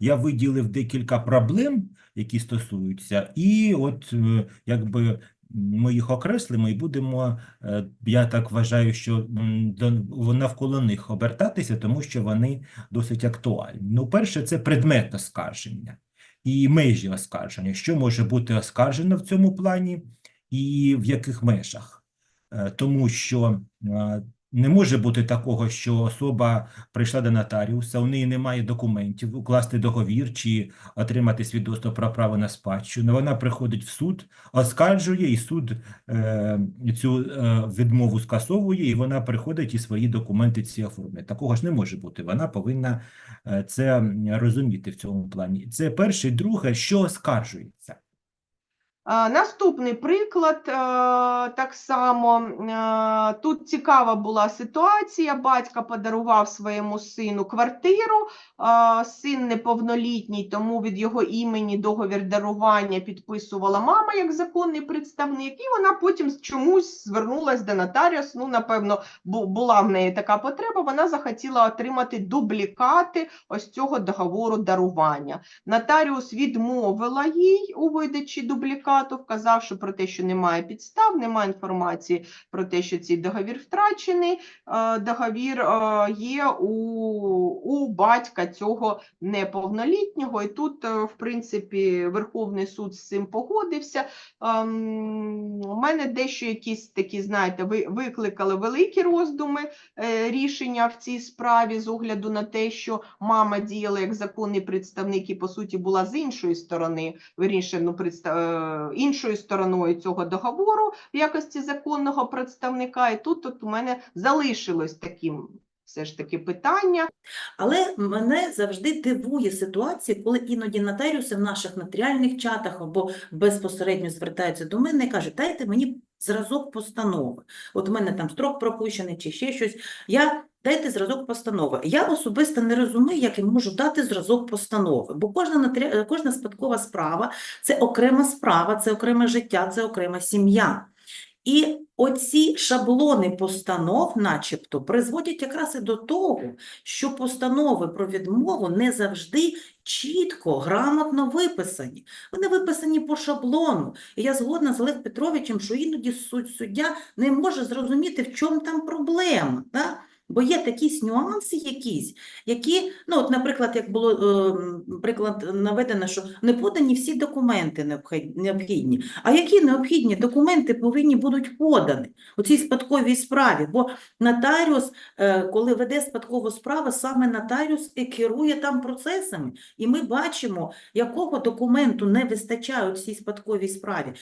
я виділив декілька проблем, які стосуються, і от е, якби ми їх окреслимо і будемо, е, я так вважаю, що навколо них обертатися, тому що вони досить актуальні. Ну, перше, це предмет оскарження і межі оскарження. Що може бути оскаржено в цьому плані і в яких межах? Е, Тому що не може бути такого, що особа прийшла до нотаріуса, у неї немає документів, укласти договір чи отримати свідоцтво про право на спадщину. Вона приходить в суд, оскаржує, і суд е, цю е, відмову скасовує, і вона приходить і свої документи ці оформлює. Такого ж не може бути. Вона повинна е, це розуміти в цьому плані. Це перше. Друге, що оскаржується. Наступний приклад е, так само. е, Тут цікава була ситуація. Батько подарував своєму сину квартиру. е, Син неповнолітній, тому від його імені договір дарування підписувала мама як законний представник, і вона потім чомусь звернулася до нотаріуса. Ну, напевно, була в неї така потреба. Вона захотіла отримати дублікати ось цього договору дарування. Нотаріус відмовила їй у видачі дублікату, вказавши про те, що немає підстав, немає інформації про те, що цей договір втрачений. Е, Договір е, є у, у батька цього неповнолітнього, і тут, е, в принципі, Верховний суд з цим погодився. Ем, У мене дещо якісь такі, знаєте, ви викликали великі роздуми рішення в цій справі з огляду на те, що мама діяла як законний представник і, по суті, була з іншої сторони, вірніше, ну, іншою стороною цього договору в якості законного представника. І тут от у мене залишилось таким все ж таки питання. Але мене завжди дивує ситуація, коли іноді нотаріуси в наших нотаріальних чатах або безпосередньо звертаються до мене і кажуть, дайте мені зразок постанови. От у мене там строк пропущений чи ще щось. Я дайте зразок постанови. Я особисто не розумію, як я можу дати зразок постанови, бо кожна кожна спадкова справа це окрема справа, це окреме життя, це окрема сім'я. І оці шаблони постанов, начебто, призводять якраз і до того, що постанови про відмову не завжди чітко, грамотно виписані. Вони виписані по шаблону. І я згодна з Олег Петровичем, що іноді суд, суддя не може зрозуміти, в чому там проблема. Да? Бо є якісь нюанси якісь, які, ну, от, наприклад, як було е, приклад наведено, що не подані всі документи необхідні. А які необхідні документи повинні будуть подані у цій спадковій справі? Бо нотаріус, е, коли веде спадкову справу, саме нотаріус і керує там процесами. І ми бачимо, якого документу не вистачає у цій спадковій справі.